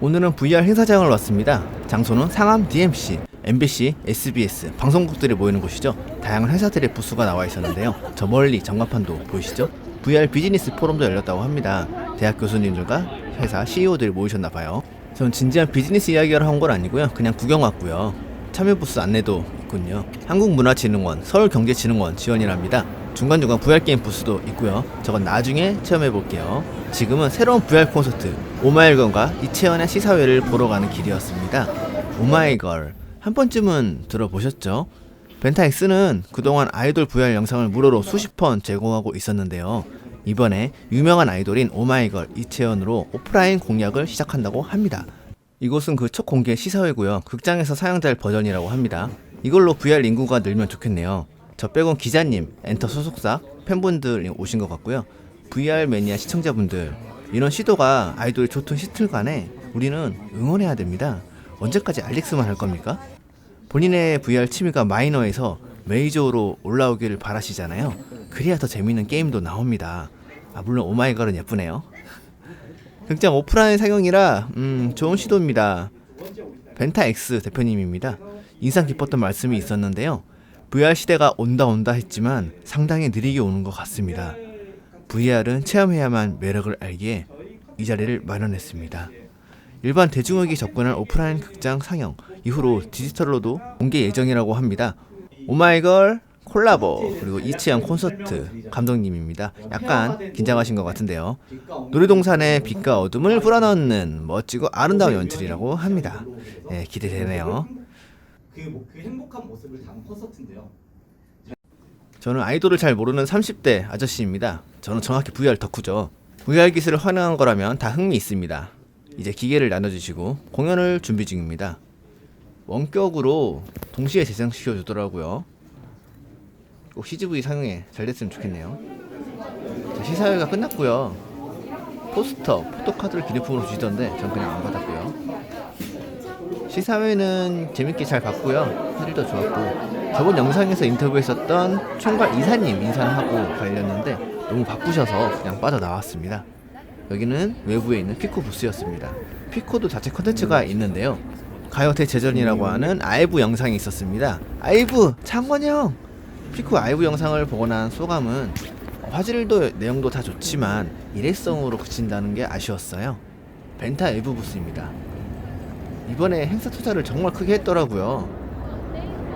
오늘은 VR 행사장을 왔습니다. 장소는 상암 DMC, MBC, SBS 방송국들이 모이는 곳이죠. 다양한 회사들의 부스가 나와 있었는데요. 저 멀리 전광판도 보이시죠? VR 비즈니스 포럼도 열렸다고 합니다. 대학 교수님들과 회사 CEO들이 모이셨나 봐요. 전 진지한 비즈니스 이야기를 한 건 아니고요. 그냥 구경 왔고요. 참여 부스 안내도 있군요. 한국문화진흥원, 서울경제진흥원 지원이랍니다. 중간중간 VR 게임 부스도 있고요. 저건 나중에 체험해 볼게요. 지금은 새로운 VR 콘서트 오마이걸과 이채연의 시사회를 보러 가는 길이었습니다. 오마이걸 한 번쯤은 들어보셨죠? 벤타엑스는 그동안 아이돌 VR 영상을 무료로 수십 번 제공하고 있었는데요. 이번에 유명한 아이돌인 오마이걸 이채연으로 오프라인 공약을 시작한다고 합니다. 이곳은 그 첫 공개 시사회고요. 극장에서 사용될 버전이라고 합니다. 이걸로 VR 인구가 늘면 좋겠네요. 저 빼곤 기자님, 엔터 소속사, 팬분들 오신 것 같고요. VR 매니아 시청자분들 이런 시도가 아이돌이 좋던 시틀간에 우리는 응원해야 됩니다. 언제까지 알릭스만 할 겁니까? 본인의 VR 취미가 마이너에서 메이저로 올라오기를 바라시잖아요. 그래야 더 재밌는 게임도 나옵니다. 아, 물론 오마이걸은 예쁘네요. 극장 오프라인 상영이라 음, 좋은 시도입니다. 벤타엑스 대표님입니다. 인상 깊었던 말씀이 있었는데요. VR 시대가 온다 온다 했지만 상당히 느리게 오는 것 같습니다. VR은 체험해야만 매력을 알기에 이 자리를 마련했습니다. 일반 대중에게 접근할 오프라인 극장 상영 이후로 디지털로도 공개 예정이라고 합니다. 오마이걸 콜라보 그리고 이치영 콘서트 감독님입니다. 약간 긴장하신 것 같은데요. 놀이동산의 빛과 어둠을 불어넣는 멋지고 아름다운 연출이라고 합니다. 네, 기대되네요. 그 행복한 모습을 담은 콘서트인데요. 저는 아이돌을 잘 모르는 30대 아저씨입니다. 저는 정확히 VR 덕후죠. VR 기술을 활용한 거라면 다 흥미 있습니다. 이제 기계를 나눠주시고 공연을 준비 중입니다. 원격으로 동시에 재생시켜 주더라고요. 꼭 CGV 상영에 잘 됐으면 좋겠네요. 자, 시사회가 끝났고요. 포스터, 포토카드를 기념품으로 주시던데 전 그냥 안 받았고요. 시사회는 재밌게 잘 봤고요. 해질도 좋았고 저번 영상에서 인터뷰했었던 총괄 이사님 인사하고 가려는데 너무 바쁘셔서 그냥 빠져나왔습니다. 여기는 외부에 있는 피코 부스였습니다. 피코도 자체 컨텐츠가 있는데요. 가요 대 제전이라고 하는 아이브 영상이 있었습니다. 아이브 창원이 형! 피코 아이브 영상을 보고 난 소감은 화질도 내용도 다 좋지만 일회성으로 그친다는 게 아쉬웠어요. 벤타 일부 부스입니다. 이번에 행사 투자를 정말 크게 했더라고요.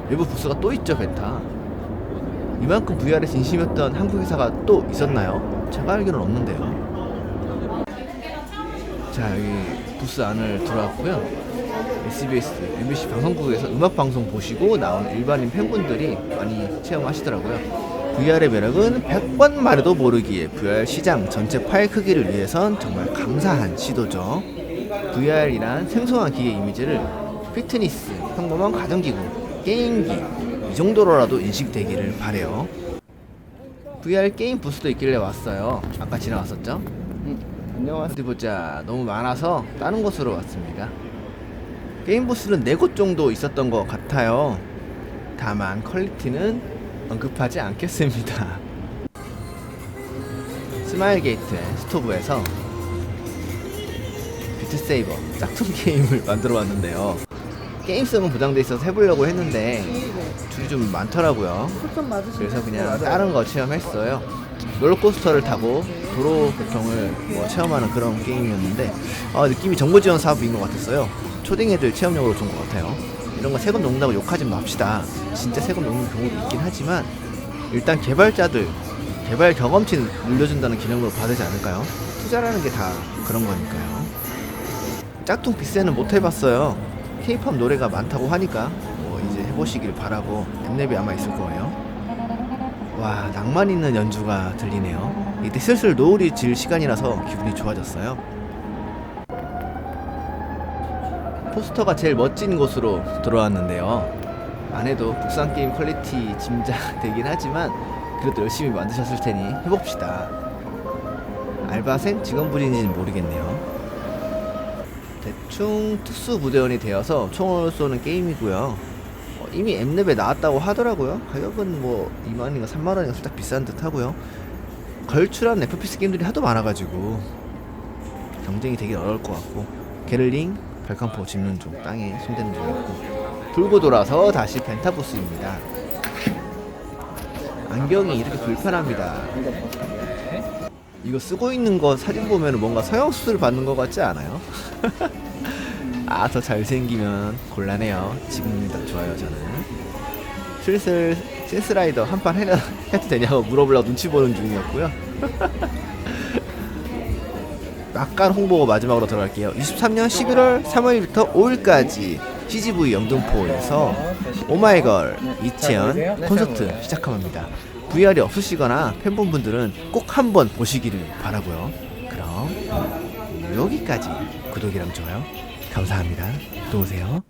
외부 부스가 또 있죠, 벤타. 이만큼 VR에 진심이었던 한국 회사가 또 있었나요? 제가 알기로는 없는데요. 자, 여기 부스 안을 들어왔고요. SBS, MBC 방송국에서 음악 방송 보시고 나오는 일반인 팬분들이 많이 체험하시더라고요. VR의 매력은 100번 말해도 모르기에 VR 시장 전체 파일 크기를 위해선 정말 감사한 시도죠. VR이란 생소한 기계 이미지를 피트니스, 평범한 가정기구, 게임기 이 정도로라도 인식되기를 바래요. VR 게임 부스도 있길래 왔어요. 아까 지나왔었죠? 안녕하세요. 어디 보자. 너무 많아서 다른 곳으로 왔습니다. 게임 부스는 4곳 정도 있었던 것 같아요. 다만 퀄리티는 언급하지 않겠습니다. 스마일 게이트 스토브에서 비트세이버 짝퉁 게임을 만들어 왔는데요. 게임성은 보장돼 있어서 해보려고 했는데 줄이 좀 많더라고요. 그래서 그냥 다른 거 체험했어요. 롤러코스터를 타고 도로 교통을 뭐 체험하는 그런 게임이었는데 아, 느낌이 정보 지원 사업인 것 같았어요. 초딩 애들 체험용으로 좋은 것 같아요. 이런 거 세금 녹는다고 욕하지 맙시다. 진짜 세금 녹는 경우도 있긴 하지만 일단 개발자들 개발 경험치 늘려준다는 기념으로 받으지 않을까요? 투자라는 게 다 그런 거니까요. 짝퉁 비세는 못 해봤어요. 케이팝 노래가 많다고 하니까 뭐 이제 해보시길 바라고 앱랩이 아마 있을 거예요. 와 낭만 있는 연주가 들리네요. 이때 슬슬 노을이 질 시간이라서 기분이 좋아졌어요. 포스터가 제일 멋진 곳으로 들어왔는데요. 안에도 국산 게임 퀄리티 짐작되긴 하지만 그래도 열심히 만드셨을 테니 해봅시다. 알바생 직원분인지는 모르겠네요. 대충 특수 부대원이 되어서 총을 쏘는 게임이고요. 어, 이미 엠랩에 나왔다고 하더라고요. 가격은 뭐 2만인가 3만원인가 살짝 비싼 듯 하고요. 걸출한 FPS 게임들이 하도 많아가지고 경쟁이 되게 어려울 것 같고 게를링 별칸포 짚는 중 땅에 손대는 중이었고 돌고 돌아서 다시 펜타부스입니다. 안경이 이렇게 불편합니다. 이거 쓰고 있는 거 사진 보면 뭔가 성형 수술 받는 것 같지 않아요? 아 더 잘생기면 곤란해요. 지금 딱 좋아요 저는. 슬슬 센스라이더 한 판 해도 되냐고 물어보려고 눈치 보는 중이었고요. 약간 홍보 마지막으로 들어갈게요. 23년 11월 3일부터 5일까지 CGV 영등포에서 오마이걸 이채연 콘서트 시작합니다. VR이 없으시거나 팬분들은 꼭 한번 보시기를 바라고요. 그럼 여기까지 구독이랑 좋아요 감사합니다. 또 오세요.